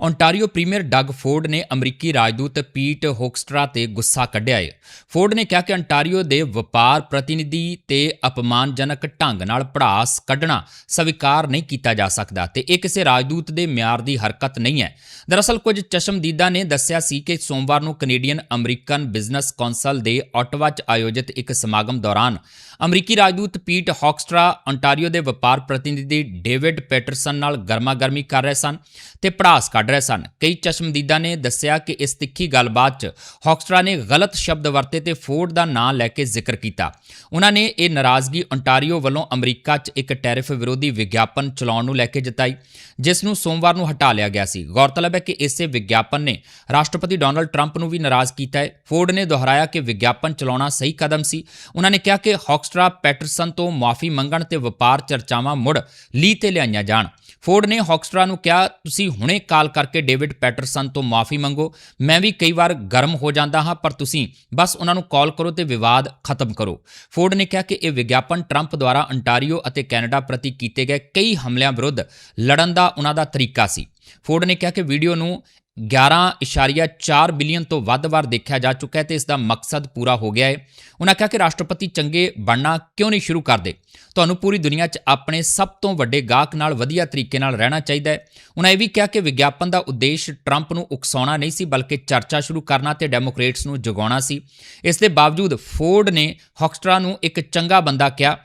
ਓਨਟਾਰੀਓ ਪ੍ਰੀਮੀਅਰ ਡਗ ਫੋਰਡ ਨੇ ਅਮਰੀਕੀ ਰਾਜਦੂਤ ਪੀਟ ਹੋਕਸਟਰਾ ਤੇ ਗੁੱਸਾ ਕੱਢਿਆ ਹੈ ਫੋਰਡ ਨੇ ਕਿਹਾ ਕਿ ਓਨਟਾਰੀਓ ਦੇ ਵਪਾਰ ਪ੍ਰਤੀਨਿਧੀ ਤੇ ਅਪਮਾਨਜਨਕ ਢੰਗ ਨਾਲ ਪੜਾਸ ਕੱਢਣਾ ਸਵੀਕਾਰ ਨਹੀਂ ਕੀਤਾ ਜਾ ਸਕਦਾ ਤੇ ਇਹ ਕਿਸੇ ਰਾਜਦੂਤ ਦੇ ਮਿਆਰ ਦੀ ਹਰਕਤ ਨਹੀਂ ਹੈ। ਦਰਅਸਲ ਕੁਝ ਚਸ਼ਮਦੀਦਾਂ ਨੇ ਦੱਸਿਆ ਸੀ ਕਿ ਸੋਮਵਾਰ ਨੂੰ ਕੈਨੇਡੀਅਨ ਅਮਰੀਕਨ ਬਿਜ਼ਨਸ ਕੌਂਸਲ ਦੇ ਆਟਵਾ 'ਚ ਆਯੋਜਿਤ ਇੱਕ ਸਮਾਗਮ ਦੌਰਾਨ ਅਮਰੀਕੀ ਰਾਜਦੂਤ ਪੀਟ ਹੋਕਸਟਰਾ ਓਨਟਾਰੀਓ ਦੇ ਵਪਾਰ ਪ੍ਰਤੀਨਿਧੀ ਡੇਵਿਡ ਪੈਟਰਸਨ ਨਾਲ ਗਰਮਾ-ਗਰਮੀ ਕਰ ਰਹੇ ਸਨ ਤੇ ਪੜਾਸ ਕੱਢ ਰਹੇ ਸਨ। ਕਈ ਚਸ਼ਮਦੀਦਾਂ ਨੇ ਦੱਸਿਆ ਕਿ ਇਸ ਤਿੱਖੀ ਗੱਲਬਾਤ 'ਚ ਹੌਕਸਟਰਾ ਨੇ ਗਲਤ ਸ਼ਬਦ ਵਰਤੇ ਤੇ ਫੋਰਡ ਦਾ ਨਾਂ ਲੈ ਕੇ ਜ਼ਿਕਰ ਕੀਤਾ। ਉਹਨਾਂ ਨੇ ਇਹ ਨਾਰਾਜ਼ਗੀ ਓਨਟਾਰੀਓ ਵੱਲੋਂ ਅਮਰੀਕਾ 'ਚ ਇੱਕ ਟੈਰਿਫ ਵਿਰੋਧੀ ਵਿਗਿਆਪਨ ਚਲਾਉਣ ਨੂੰ ਲੈ ਕੇ ਜਤਾਈ, ਜਿਸ ਨੂੰ ਸੋਮਵਾਰ ਨੂੰ ਹਟਾ ਲਿਆ ਗਿਆ ਸੀ। ਗੌਰਤਲਬ ਹੈ ਕਿ ਇਸੇ ਵਿਗਿਆਪਨ ਨੇ ਰਾਸ਼ਟਰਪਤੀ ਡੋਨਲਡ ਟਰੰਪ ਨੂੰ ਵੀ ਨਾਰਾਜ਼ ਕੀਤਾ ਹੈ। ਫੋਰਡ ਨੇ ਦੁਹਰਾਇਆ ਕਿ ਵਿਗਿਆਪਨ ਚਲਾਉਣਾ ਸਹੀ ਕਦਮ ਸੀ। ਉਹਨਾਂ ਨੇ ਕਿਹਾ ਕਿ ਹੌਕਸਟਰਾ ਪੈਟਰਸਨ ਤੋਂ ਮਾਫੀ ਮੰਗਣ ਤੇ ਵਪਾਰ ਚਰਚਾਵਾਂ ਮੁੜ ਲੀ ਤੇ ਲਿਆਈਆਂ ਜਾਣ। ਫੋਰਡ ਨੇ ਹੌਕਸਟਰਾ ਨੂੰ ਕਿਹਾ, ਤੁਸੀਂ ਹੁਣੇ ਕਾਲ ਕਰਕੇ ਡੇਵਿਡ ਪੈਟਰਸਨ ਤੋਂ ਮਾਫੀ ਮੰਗੋ। ਮੈਂ ਵੀ ਕਈ ਵਾਰ ਗਰਮ ਹੋ ਜਾਂਦਾ ਹਾਂ, ਪਰ ਤੁਸੀਂ ਬਸ ਉਹਨਾਂ ਨੂੰ ਕਾਲ ਕਰੋ ਤੇ ਵਿਵਾਦ ਖਤਮ ਕਰੋ। ਫੋਰਡ ਨੇ ਕਿਹਾ ਕਿ ਇਹ ਵਿਗਿਆਪਨ ਟਰੰਪ ਦੁਆਰਾ ਅੰਟਾਰੀਓ ਅਤੇ ਕੈਨੇਡਾ ਪ੍ਰਤੀ ਕੀਤੇ ਗਏ ਕਈ ਹਮਲਿਆਂ ਵਿਰੁੱਧ ਲੜਨ ਦਾ ਉਹਨਾਂ ਦਾ ਤਰੀਕਾ ਸੀ। ਫੋਰਡ ਨੇ ਕਿਹਾ ਕਿ ਵੀਡੀਓ ਨੂੰ 11.4 ਬਿਲੀਅਨ ਤੋਂ ਵੱਧ ਵਾਰ ਦੇਖਿਆ ਜਾ ਚੁੱਕਾ ਹੈ ਤੇ ਇਸ ਦਾ ਮਕਸਦ ਪੂਰਾ ਹੋ ਗਿਆ ਹੈ। ਉਹਨਾਂ ਕਿਹਾ ਕਿ ਰਾਸ਼ਟਰਪਤੀ ਚੰਗੇ ਬਣਨਾ ਕਿਉਂ ਨਹੀਂ ਸ਼ੁਰੂ ਕਰਦੇ? ਤੁਹਾਨੂੰ ਪੂਰੀ ਦੁਨੀਆ 'ਚ ਆਪਣੇ ਸਭ ਤੋਂ ਵੱਡੇ ਗਾਹਕ ਨਾਲ ਵਧੀਆ ਤਰੀਕੇ ਨਾਲ ਰਹਿਣਾ ਚਾਹੀਦਾ ਹੈ। ਉਹਨਾਂ ਇਹ ਵੀ ਕਿਹਾ ਕਿ ਵਿਗਿਆਪਨ ਦਾ ਉਦੇਸ਼ ਟਰੰਪ ਨੂੰ ਉਕਸਾਉਣਾ ਨਹੀਂ ਸੀ, ਬਲਕਿ ਚਰਚਾ ਸ਼ੁਰੂ ਕਰਨਾ ਤੇ ਡੈਮੋਕ੍ਰੇਟਸ ਨੂੰ ਜਗਾਉਣਾ ਸੀ। ਇਸ ਦੇ ਬਾਵਜੂਦ ਫੋਰਡ ਨੇ ਹੌਕਸਟਰਾ ਨੂੰ ਇੱਕ ਚੰਗਾ ਬੰਦਾ ਕਿਹਾ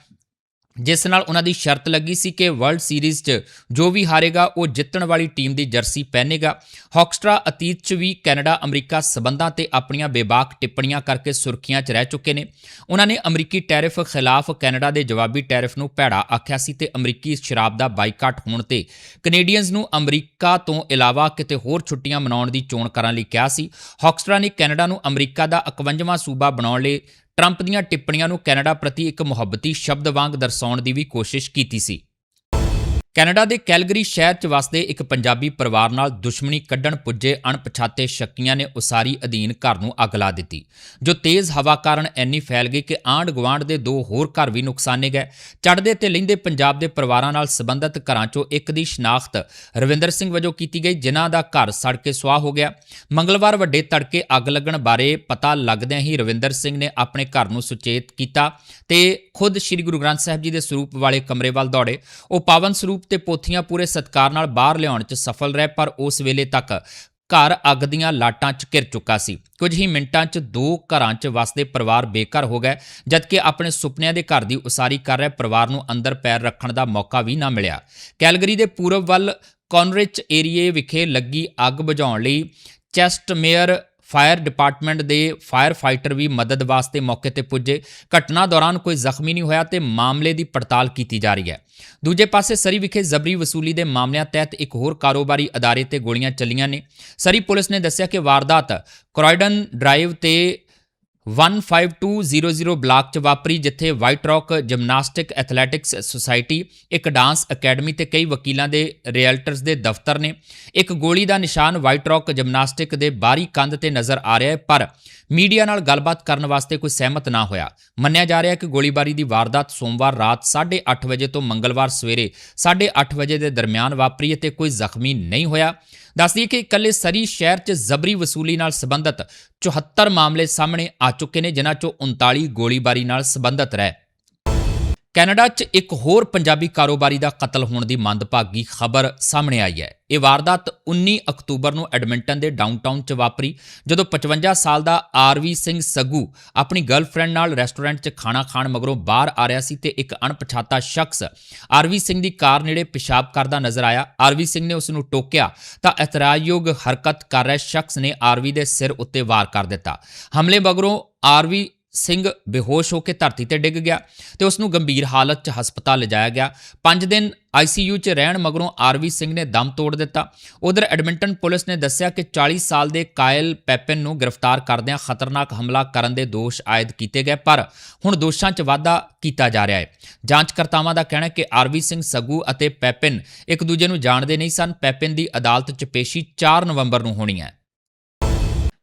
ਜਿਸ ਨਾਲ ਉਹਨਾਂ ਦੀ ਸ਼ਰਤ ਲੱਗੀ ਸੀ ਕਿ ਵਰਲਡ ਸੀਰੀਜ਼ 'ਚ ਜੋ ਵੀ ਹਾਰੇਗਾ, ਉਹ ਜਿੱਤਣ ਵਾਲੀ ਟੀਮ ਦੀ ਜਰਸੀ ਪਹਿਨੇਗਾ। ਹੌਕਸਟਰਾ ਅਤੀਤ 'ਚ ਵੀ ਕੈਨੇਡਾ, ਅਮਰੀਕਾ ਸਬੰਧਾਂ ਤੇ ਆਪਣੀਆਂ ਬੇਬਾਕ ਟਿੱਪਣੀਆਂ ਕਰਕੇ ਸੁਰਖੀਆਂ 'ਚ ਰਹਿ ਚੁੱਕੇ ਨੇ। ਉਹਨਾਂ ਨੇ ਅਮਰੀਕੀ ਟੈਰਿਫ ਖਿਲਾਫ ਕੈਨੇਡਾ ਦੇ ਜਵਾਬੀ ਟੈਰਿਫ ਨੂੰ ਭੈੜਾ ਆਖਿਆ ਸੀ ਤੇ ਅਮਰੀਕੀ ਸ਼ਰਾਬ ਦਾ ਬਾਈਕਾਟ ਹੋਣ ਤੇ ਕੈਨੇਡੀਅਨਸ ਨੂੰ ਅਮਰੀਕਾ ਤੋਂ ਇਲਾਵਾ ਕਿਤੇ ਹੋਰ ਛੁੱਟੀਆਂ ਮਨਾਉਣ ਦੀ ਚੋਣ ਕਰਨ ਲਈ ਕਿਹਾ ਸੀ। ਹੌਕਸਟਰਾ ਨੇ ਕੈਨੇਡਾ ਨੂੰ ਅਮਰੀਕਾ ਦਾ 51ਵਾਂ ਸੂਬਾ ਬਣਾਉਣ ਲਈ ਟਰੰਪ ਦੀਆਂ ਟਿੱਪਣੀਆਂ ਨੂੰ ਕੈਨੇਡਾ ਪ੍ਰਤੀ ਇੱਕ ਮੁਹੱਬਤੀ ਸ਼ਬਦ ਵਾਂਗ ਦਰਸਾਉਣ ਦੀ ਵੀ ਕੋਸ਼ਿਸ਼ ਕੀਤੀ ਸੀ। ਕੈਨੇਡਾ ਦੇ ਕੈਲਗਰੀ ਸ਼ਹਿਰ 'ਚ ਵਸਦੇ ਇੱਕ ਪੰਜਾਬੀ ਪਰਿਵਾਰ ਨਾਲ ਦੁਸ਼ਮਣੀ ਕੱਢਣ ਪੁੱਜੇ ਅਣਪਛਾਤੇ ਸ਼ੱਕੀਆਂ ਨੇ ਉਸਾਰੀ ਅਧੀਨ ਘਰ ਨੂੰ ਅੱਗ ਲਾ ਦਿੱਤੀ, ਜੋ ਤੇਜ਼ ਹਵਾ ਕਾਰਨ ਇੰਨੀ ਫੈਲ ਗਈ ਕਿ ਆਂਢ ਗੁਆਂਢ ਦੇ ਦੋ ਹੋਰ ਘਰ ਵੀ ਨੁਕਸਾਨੇ ਗਏ। ਚੜ੍ਹਦੇ ਤੇ ਲੈਂਦੇ ਪੰਜਾਬ ਦੇ ਪਰਿਵਾਰਾਂ ਨਾਲ ਸੰਬੰਧਿਤ ਘਰਾਂ 'ਚੋਂ ਇੱਕ ਦੀ ਸ਼ਨਾਖਤ ਰਵਿੰਦਰ ਸਿੰਘ ਵਜੋਂ ਕੀਤੀ ਗਈ, ਜਿਨ੍ਹਾਂ ਦਾ ਘਰ ਸੜ ਕੇ ਸੁਆਹ ਹੋ ਗਿਆ। ਮੰਗਲਵਾਰ ਵੱਡੇ ਤੜਕੇ ਅੱਗ ਲੱਗਣ ਬਾਰੇ ਪਤਾ ਲੱਗਦਿਆਂ ਹੀ ਰਵਿੰਦਰ ਸਿੰਘ ਨੇ ਆਪਣੇ ਘਰ ਨੂੰ ਸੁਚੇਤ ਕੀਤਾ ਤੇ ਖੁਦ ਸ੍ਰੀ ਗੁਰੂ ਗ੍ਰੰਥ ਸਾਹਿਬ ਜੀ ਦੇ ਸਰੂਪ ਵਾਲੇ ਕਮਰੇ ਵੱਲ ਦੌੜੇ। ਉਹ ਪਾਵਨ ਸਰੂਪ ਤੇ ਪੋਥੀਆਂ ਪੂਰੇ ਸਤਕਾਰ ਨਾਲ ਬਾਹਰ ਲਿਆਉਣ 'ਚ ਸਫਲ ਰਹੇ, ਪਰ ਉਸ ਵੇਲੇ ਤੱਕ ਘਰ ਅੱਗ ਦੀਆਂ ਲਾਟਾਂ 'ਚ ਘਿਰ ਚੁੱਕਾ ਸੀ। ਕੁਝ ਹੀ ਮਿੰਟਾਂ 'ਚ ਦੋ ਘਰਾਂ 'ਚ ਵਸਦੇ ਪਰਿਵਾਰ ਬੇਘਰ ਹੋ ਗਏ, ਜਦਕਿ ਆਪਣੇ ਸੁਪਨਿਆਂ ਦੇ ਘਰ ਦੀ ਉਸਾਰੀ ਕਰ ਰਹੇ ਪਰਿਵਾਰ ਨੂੰ ਅੰਦਰ ਪੈਰ ਰੱਖਣ ਦਾ ਮੌਕਾ ਵੀ ਨਾ ਮਿਲਿਆ। ਕੈਲਗਰੀ ਦੇ ਪੂਰਬ ਵੱਲ ਕੌਨਰਿਚ ਏਰੀਏ ਵਿਖੇ ਲੱਗੀ ਅੱਗ ਬੁਝਾਉਣ ਲਈ ਚੈਸਟਮੇਅਰ ਫਾਇਰ ਡਿਪਾਰਟਮੈਂਟ ਦੇ ਫਾਇਰ ਫਾਈਟਰ ਵੀ ਮਦਦ ਵਾਸਤੇ ਮੌਕੇ ਤੇ ਪੁੱਜੇ। ਘਟਨਾ ਦੌਰਾਨ ਕੋਈ ਜ਼ਖਮੀ ਨਹੀਂ ਹੋਇਆ ਤੇ ਮਾਮਲੇ ਦੀ ਪੜਤਾਲ ਕੀਤੀ ਜਾ ਰਹੀ ਹੈ। ਦੂਜੇ ਪਾਸੇ ਸਰੀ ਵਿਖੇ ਜ਼ਬਰੀ ਵਸੂਲੀ ਦੇ ਮਾਮਲਿਆਂ ਤਹਿਤ ਇੱਕ ਹੋਰ ਕਾਰੋਬਾਰੀ ਅਦਾਰੇ ਤੇ ਗੋਲੀਆਂ ਚੱਲੀਆਂ ਨੇ। ਸਰੀ ਪੁਲਿਸ ਨੇ ਦੱਸਿਆ ਕਿ ਵਾਰਦਾਤ ਕ੍ਰਾਈਡਨ ਡਰਾਈਵ ਤੇ 15200 ਬਲਾਕ ਚ ਵਾਪਰੀ, ਜਿੱਥੇ White Rock gymnastics athletics society ਇੱਕ ਡਾਂਸ ਅਕੈਡਮੀ ਤੇ ਕਈ ਵਕੀਲਾਂ ਦੇ ਰੀਅਲਟਰਸ ਦੇ ਦਫ਼ਤਰ ਨੇ। ਇੱਕ ਗੋਲੀ ਦਾ ਨਿਸ਼ਾਨ ਵਾਈਟ ਰੌਕ ਜਿਮਨਾਸਟਿਕ ਦੇ ਬਾਹਰੀ ਕੰਧ ਤੇ ਨਜ਼ਰ ਆ ਰਿਹਾ ਹੈ, ਪਰ ਮੀਡੀਆ ਨਾਲ ਗੱਲਬਾਤ ਕਰਨ ਵਾਸਤੇ ਕੋਈ ਸਹਿਮਤ ਨਾ ਹੋਇਆ। ਮੰਨਿਆ ਜਾ ਰਿਹਾ ਹੈ ਕਿ ਗੋਲੀਬਾਰੀ ਦੀ ਵਾਰਦਾਤ ਸੋਮਵਾਰ ਰਾਤ 8:30 ਵਜੇ ਤੋਂ ਮੰਗਲਵਾਰ ਸਵੇਰੇ 8:30 ਵਜੇ ਦੇ ਦਰਮਿਆਨ ਵਾਪਰੀ ਅਤੇ ਕੋਈ ਜ਼ਖਮੀ ਨਹੀਂ ਹੋਇਆ। ਦੱਸਦੀ ਕਿ ਇਕੱਲੇ ਸਰੀ ਸ਼ਹਿਰ 'ਚ ਜ਼ਬਰੀ ਵਸੂਲੀ ਨਾਲ ਸੰਬੰਧਿਤ 74 ਮਾਮਲੇ ਸਾਹਮਣੇ ਆ ਚੁੱਕੇ ਨੇ, ਜਿਨ੍ਹਾਂ 'ਚੋਂ 39 ਗੋਲੀਬਾਰੀ ਨਾਲ ਸੰਬੰਧਿਤ ਰਹਿ ਕੈਨੇਡਾ 'ਚ ਇੱਕ ਹੋਰ ਪੰਜਾਬੀ ਕਾਰੋਬਾਰੀ ਦਾ ਕਤਲ ਹੋਣ ਦੀ ਮੰਦਭਾਗੀ ਖਬਰ ਸਾਹਮਣੇ ਆਈ ਹੈ। ਇਹ ਵਾਰਦਾਤ 19 ਅਕਤੂਬਰ ਨੂੰ ਐਡਮਿੰਟਨ ਦੇ ਡਾਊਨਟਾਊਨ 'ਚ ਵਾਪਰੀ, ਜਦੋਂ 55 ਸਾਲ ਦਾ ਆਰਵੀ ਸਿੰਘ ਸੱਗੂ ਆਪਣੀ ਗਰਲਫ੍ਰੈਂਡ ਨਾਲ ਰੈਸਟੋਰੈਂਟ 'ਚ ਖਾਣਾ ਖਾਣ ਮਗਰੋਂ ਬਾਹਰ ਆ ਰਿਹਾ ਸੀ ਤੇ ਇੱਕ ਅਣਪਛਾਤਾ ਸ਼ਖਸ ਆਰਵੀ ਸਿੰਘ ਦੀ ਕਾਰ ਨੇੜੇ ਪਿਸ਼ਾਬ ਕਰਦਾ ਨਜ਼ਰ ਆਇਆ। ਆਰਵੀ ਸਿੰਘ ਨੇ ਉਸ ਨੂੰ ਟੋਕਿਆ, ਤਾਂ ਇਤਰਾਜ਼ਯੋਗ ਹਰਕਤ ਕਰ ਰਹੇ ਸ਼ਖਸ ਨੇ ਆਰਵੀ ਦੇ ਸਿਰ ਉੱਤੇ ਵਾਰ ਕਰ ਦਿੱਤਾ। ਹਮਲੇ ਮਗਰੋਂ ਆਰਵੀ ਸਿੰਘ ਬੇਹੋਸ਼ ਹੋ ਕੇ ਧਰਤੀ ਤੇ ਡਿੱਗ ਗਿਆ ਤੇ ਉਸ ਨੂੰ ਗੰਭੀਰ ਹਾਲਤ 'ਚ ਹਸਪਤਾਲ ਲਿਜਾਇਆ ਗਿਆ। 5 ਦਿਨ ਆਈਸੀਯੂ 'ਚ ਰਹਿਣ ਮਗਰੋਂ ਆਰਵੀ ਸਿੰਘ ਨੇ ਦਮ ਤੋੜ ਦਿੱਤਾ। ਉਧਰ ਐਡਮਿੰਟਨ ਪੁਲਿਸ ਨੇ ਦੱਸਿਆ ਕਿ 40 ਸਾਲ ਦੇ ਕਾਇਲ ਪੈਪਨ ਨੂੰ ਗ੍ਰਿਫਤਾਰ ਕਰਦਿਆਂ ਖਤਰਨਾਕ ਹਮਲਾ ਕਰਨ ਦੇ ਦੋਸ਼ ਆਇਦ ਕੀਤੇ ਗਏ, ਪਰ ਹੁਣ ਦੋਸ਼ਾਂ 'ਚ ਵਾਧਾ ਕੀਤਾ ਜਾ ਰਿਹਾ ਹੈ। ਜਾਂਚਕਰਤਾਵਾਂ ਦਾ ਕਹਿਣਾ ਹੈ ਕਿ ਆਰਵੀ ਸਿੰਘ ਸਗੂ ਅਤੇ ਪੈਪਨ ਇੱਕ ਦੂਜੇ ਨੂੰ ਜਾਣਦੇ ਨਹੀਂ ਸਨ। ਪੈਪਨ ਦੀ ਅਦਾਲਤ 'ਚ ਪੇਸ਼ੀ 4 ਨਵੰਬਰ ਨੂੰ ਹੋਣੀ ਹੈ।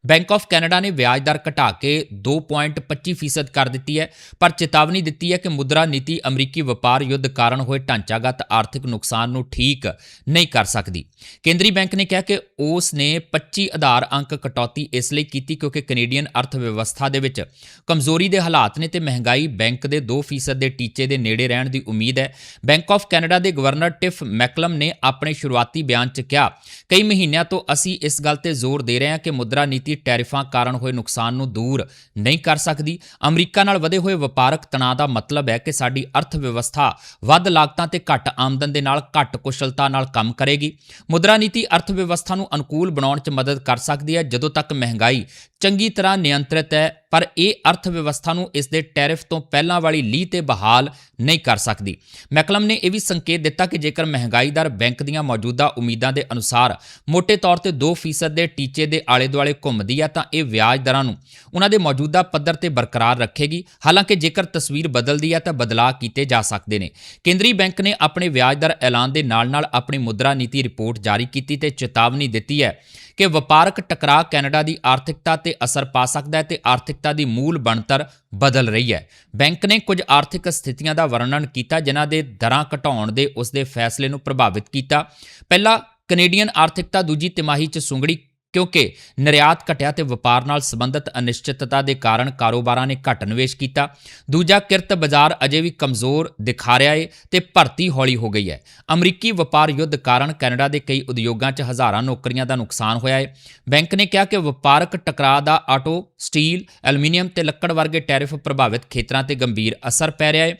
ਬੈਂਕ ਆਫ ਕੈਨੇਡਾ ਨੇ ਵਿਆਜ ਦਰ ਘਟਾ ਕੇ 2.25% ਕਰ ਦਿੱਤੀ ਹੈ, ਪਰ ਚੇਤਾਵਨੀ ਦਿੱਤੀ ਹੈ ਕਿ ਮੁਦਰਾ ਨੀਤੀ ਅਮਰੀਕੀ ਵਪਾਰ ਯੁੱਧ ਕਾਰਨ ਹੋਏ ਢਾਂਚਾਗਤ ਆਰਥਿਕ ਨੁਕਸਾਨ ਨੂੰ ਠੀਕ ਨਹੀਂ ਕਰ ਸਕਦੀ। ਕੇਂਦਰੀ ਬੈਂਕ ਨੇ ਕਿਹਾ ਕਿ ਉਸ ਨੇ 25 ਆਧਾਰ ਅੰਕ ਕਟੌਤੀ ਇਸ ਲਈ ਕੀਤੀ ਕਿਉਂਕਿ ਕੈਨੇਡੀਅਨ ਅਰਥ ਵਿਵਸਥਾ ਦੇ ਵਿੱਚ ਕਮਜ਼ੋਰੀ ਦੇ ਹਾਲਾਤ ਨੇ ਤੇ ਮਹਿੰਗਾਈ ਬੈਂਕ ਦੇ 2% ਦੇ ਟੀਚੇ ਦੇ ਨੇੜੇ ਰਹਿਣ ਦੀ ਉਮੀਦ ਹੈ। ਬੈਂਕ ਆਫ ਕੈਨੇਡਾ ਦੇ ਗਵਰਨਰ ਟਿਫ ਮੈਕਲਮ ਨੇ ਆਪਣੇ ਸ਼ੁਰੂਆਤੀ ਬਿਆਨ 'ਚ ਕਿਹਾ, ਕਈ ਮਹੀਨਿਆਂ ਤੋਂ ਅਸੀਂ ਇਸ ਗੱਲ ਤੇ ਜ਼ੋਰ ਦੇ ਰਹੇ ਹਾਂ ਕਿ ਮੁਦਰਾ ਨੀਤੀ ਟੈਰਿਫਾਂ ਕਾਰਨ ਹੋਏ ਨੁਕਸਾਨ ਨੂੰ ਦੂਰ ਨਹੀਂ ਕਰ ਸਕਦੀ। ਅਮਰੀਕਾ ਨਾਲ ਵਧੇ ਹੋਏ ਵਪਾਰਕ ਤਣਾਅ ਦਾ ਮਤਲਬ ਹੈ ਕਿ ਸਾਡੀ ਅਰਥ ਵਿਵਸਥਾ ਵੱਧ ਲਾਗਤਾਂ ਤੇ ਘੱਟ ਆਮਦਨ ਦੇ ਨਾਲ ਘੱਟ ਕੁਸ਼ਲਤਾ ਨਾਲ ਕੰਮ ਕਰੇਗੀ। ਮੁਦਰਾ ਨੀਤੀ ਅਰਥ ਵਿਵਸਥਾ ਨੂੰ ਅਨੁਕੂਲ ਬਣਾਉਣ 'ਚ ਮਦਦ ਕਰ ਸਕਦੀ ਹੈ, ਜਦੋਂ ਤੱਕ ਮਹਿੰਗਾਈ ਚੰਗੀ ਤਰ੍ਹਾਂ ਨਿਯੰਤਰਿਤ ਹੈ, ਪਰ ਇਹ ਅਰਥ ਵਿਵਸਥਾ ਨੂੰ ਇਸ ਦੇ ਟੈਰਿਫ ਤੋਂ ਪਹਿਲਾਂ ਵਾਲੀ ਲੀਹ ਤੇ ਬਹਾਲ ਨਹੀਂ ਕਰ ਸਕਦੀ। ਮੈਕਲਮ ਨੇ ਇਹ ਵੀ ਸੰਕੇਤ ਦਿੱਤਾ ਕਿ ਜੇਕਰ ਮਹਿੰਗਾਈ ਦਰ ਬੈਂਕ ਦੀਆਂ ਮੌਜੂਦਾ ਉਮੀਦਾਂ ਦੇ ਅਨੁਸਾਰ ਮੋٹے ਤੌਰ ਤੇ 2% ਦੇ ਟੀਚੇ ਦੇ ਆਲੇ-ਦੁਆਲੇ ਘੁੰਮਦੀ ਹੈ, ਤਾਂ ਇਹ ਵਿਆਜ ਦਰਾਂ ਨੂੰ ਉਹਨਾਂ ਦੇ ਮੌਜੂਦਾ ਪੱਧਰ ਤੇ ਬਰਕਰਾਰ ਰੱਖੇਗੀ। ਹਾਲਾਂਕਿ ਜੇਕਰ ਤਸਵੀਰ ਬਦਲਦੀ ਹੈ, ਤਾਂ ਬਦਲਾਅ ਕੀਤੇ ਜਾ ਸਕਦੇ ਨੇ। ਕੇਂਦਰੀ ਬੈਂਕ ਨੇ ਆਪਣੇ ਵਿਆਜ ਦਰ ਐਲਾਨ ਦੇ ਨਾਲ-ਨਾਲ ਆਪਣੀ ਮੁਦਰਾ ਨੀਤੀ ਰਿਪੋਰਟ ਜਾਰੀ ਕੀਤੀ ਤੇ ਚੇਤਾਵਨੀ ਦਿੱਤੀ ਹੈ ਕਿ ਵਪਾਰਕ ਟਕਰਾਅ ਕੈਨੇਡਾ ਦੀ ਆਰਥਿਕਤਾ ਤੇ ਅਸਰ ਪਾ ਸਕਦਾ ਹੈ ਤੇ ਆਰਥਿਕਤਾ ਦੀ ਮੂਲ ਬਣਤਰ ਬਦਲ ਰਹੀ ਹੈ। ਬੈਂਕ ਨੇ ਕੁਝ ਆਰਥਿਕ ਸਥਿਤੀਆਂ ਦਾ ਵਰਣਨ ਕੀਤਾ, ਜਿਨ੍ਹਾਂ ਦੇ ਦਰਾਂ ਘਟਾਉਣ ਦੇ ਉਸ ਦੇ ਫੈਸਲੇ ਨੂੰ ਪ੍ਰਭਾਵਿਤ ਕੀਤਾ। ਪਹਿਲਾ, ਕੈਨੇਡੀਅਨ ਆਰਥਿਕਤਾ, ਦੂਜੀ, ਤਿਮਾਹੀ 'ਚ ਸੁੰਗੜੀ ਕਿਉਂਕਿ ਨਿਰਯਾਤ ਘਟਿਆ ਤੇ ਵਪਾਰ ਨਾਲ ਸੰਬੰਧਿਤ ਅਨਿਸ਼ਚਿਤਤਾ ਦੇ ਕਾਰਨ ਕਾਰੋਬਾਰਾਂ ਨੇ ਘੱਟ ਨਿਵੇਸ਼ ਕੀਤਾ। ਦੂਜਾ, ਕਿਰਤ ਬਾਜ਼ਾਰ ਅਜੇ ਵੀ ਕਮਜ਼ੋਰ ਦਿਖਾ ਰਿਹਾ ਹੈ ਤੇ ਭਰਤੀ ਹੌਲੀ ਹੋ ਗਈ ਹੈ। ਅਮਰੀਕੀ ਵਪਾਰ ਯੁੱਧ ਕਾਰਨ ਕੈਨੇਡਾ ਦੇ ਕਈ ਉਦਯੋਗਾਂ 'ਚ ਹਜ਼ਾਰਾਂ ਨੌਕਰੀਆਂ ਦਾ ਨੁਕਸਾਨ ਹੋਇਆ ਹੈ ਬੈਂਕ ਨੇ ਕਿਹਾ ਕਿ ਵਪਾਰਕ ਟਕਰਾਅ ਦਾ ਆਟੋ, ਸਟੀਲ, ਐਲੂਮੀਨੀਅਮ ਤੇ ਲੱਕੜ ਵਰਗੇ ਟੈਰਿਫ ਪ੍ਰਭਾਵਿਤ ਖੇਤਰਾਂ ਤੇ ਗੰਭੀਰ ਅਸਰ ਪੈ ਰਿਹਾ ਹੈ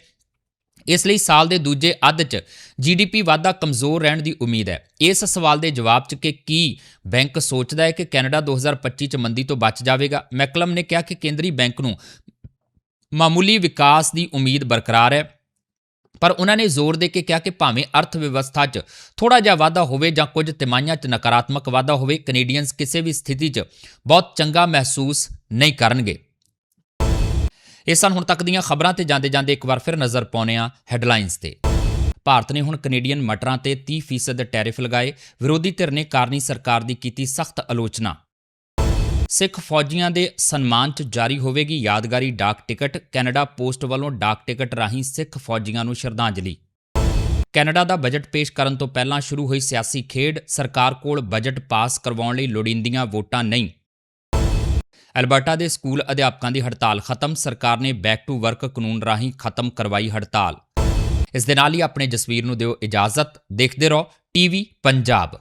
ਇਸ ਲਈ ਸਾਲ ਦੇ ਦੂਜੇ ਅੱਧ 'ਚ ਜੀਡੀਪੀ ਵਾਧਾ ਕਮਜ਼ੋਰ ਰਹਿਣ ਦੀ ਉਮੀਦ ਹੈ। ਇਸ ਸਵਾਲ ਦੇ ਜਵਾਬ 'ਚ ਕਿ ਕੀ ਬੈਂਕ ਸੋਚਦਾ ਹੈ ਕਿ ਕੈਨੇਡਾ 2025 'ਚ ਮੰਦੀ ਤੋਂ ਬਚ ਜਾਵੇਗਾ? ਮੈਕਲਮ ਨੇ ਕਿਹਾ ਕਿ ਕੇਂਦਰੀ ਬੈਂਕ ਨੂੰ ਮਾਮੂਲੀ ਵਿਕਾਸ ਦੀ ਉਮੀਦ ਬਰਕਰਾਰ ਹੈ। ਪਰ ਉਹਨਾਂ ਨੇ ਜ਼ੋਰ ਦੇ ਕੇ ਕਿਹਾ ਕਿ ਭਾਵੇਂ ਅਰਥ ਵਿਵਸਥਾ 'ਚ ਥੋੜਾ ਜਿਹਾ ਵਾਧਾ ਹੋਵੇ ਜਾਂ ਕੁਝ ਤਿਮਾਹੀਆਂ 'ਚ ਨਕਾਰਾਤਮਕ ਵਾਧਾ ਹੋਵੇ, ਕੈਨੇਡੀਅਨਸ ਕਿਸੇ ਵੀ ਸਥਿਤੀ 'ਚ ਬਹੁਤ ਚੰਗਾ ਮਹਿਸੂਸ ਨਹੀਂ ਕਰਨਗੇ। ਇਹ ਸਨ ਹੁਣ ਤੱਕ ਦੀਆਂ ਖਬਰਾਂ ਤੇ ਜਾਂਦੇ ਜਾਂਦੇ ਇੱਕ ਵਾਰ ਫਿਰ ਨਜ਼ਰ ਪਾਉਂਦੇ ਹਾਂ ਹੈਡਲਾਈਨਸ ਤੇ। ਭਾਰਤ ਨੇ ਹੁਣ ਕੈਨੇਡੀਅਨ ਮਟਰਾਂ ਤੇ 30% ਟੈਰਿਫ ਲਗਾਏ। ਵਿਰੋਧੀ ਧਿਰ ਨੇ ਕਾਰਨੀ ਸਰਕਾਰ ਦੀ ਕੀਤੀ ਸਖਤ ਆਲੋਚਨਾ। ਸਿੱਖ ਫੌਜੀਆਂ ਦੇ ਸਨਮਾਨ 'ਚ ਜਾਰੀ ਹੋਵੇਗੀ ਯਾਦਗਾਰੀ ਡਾਕ ਟਿਕਟ। ਕੈਨੇਡਾ ਪੋਸਟ ਵੱਲੋਂ ਡਾਕ ਟਿਕਟ ਰਾਹੀਂ ਸਿੱਖ ਫੌਜੀਆਂ ਨੂੰ ਸ਼ਰਧਾਂਜਲੀ। ਕੈਨੇਡਾ ਦਾ ਬਜਟ ਪੇਸ਼ ਕਰਨ ਤੋਂ ਪਹਿਲਾਂ ਸ਼ੁਰੂ ਹੋਈ ਸਿਆਸੀ ਖੇਡ। ਸਰਕਾਰ ਕੋਲ ਬਜਟ ਪਾਸ ਕਰਵਾਉਣ ਲਈ ਲੋੜੀਂਦੀਆਂ ਵੋਟਾਂ ਨਹੀਂ। ਐਲਬਰਟਾ ਦੇ ਸਕੂਲ ਅਧਿਆਪਕਾਂ ਦੀ ਹੜਤਾਲ ਖਤਮ, ਸਰਕਾਰ ਨੇ ਬੈਕ ਟੂ ਵਰਕ ਕਾਨੂੰਨ ਰਾਹੀਂ ਖਤਮ ਕਰਵਾਈ ਹੜਤਾਲ। ਇਸ ਦੇ ਨਾਲ ਹੀ ਆਪਣੇ ਜਸਵੀਰ ਨੂੰ ਦਿਓ ਇਜਾਜ਼ਤ, ਦੇਖਦੇ ਰਹੋ ਟੀਵੀ ਪੰਜਾਬ।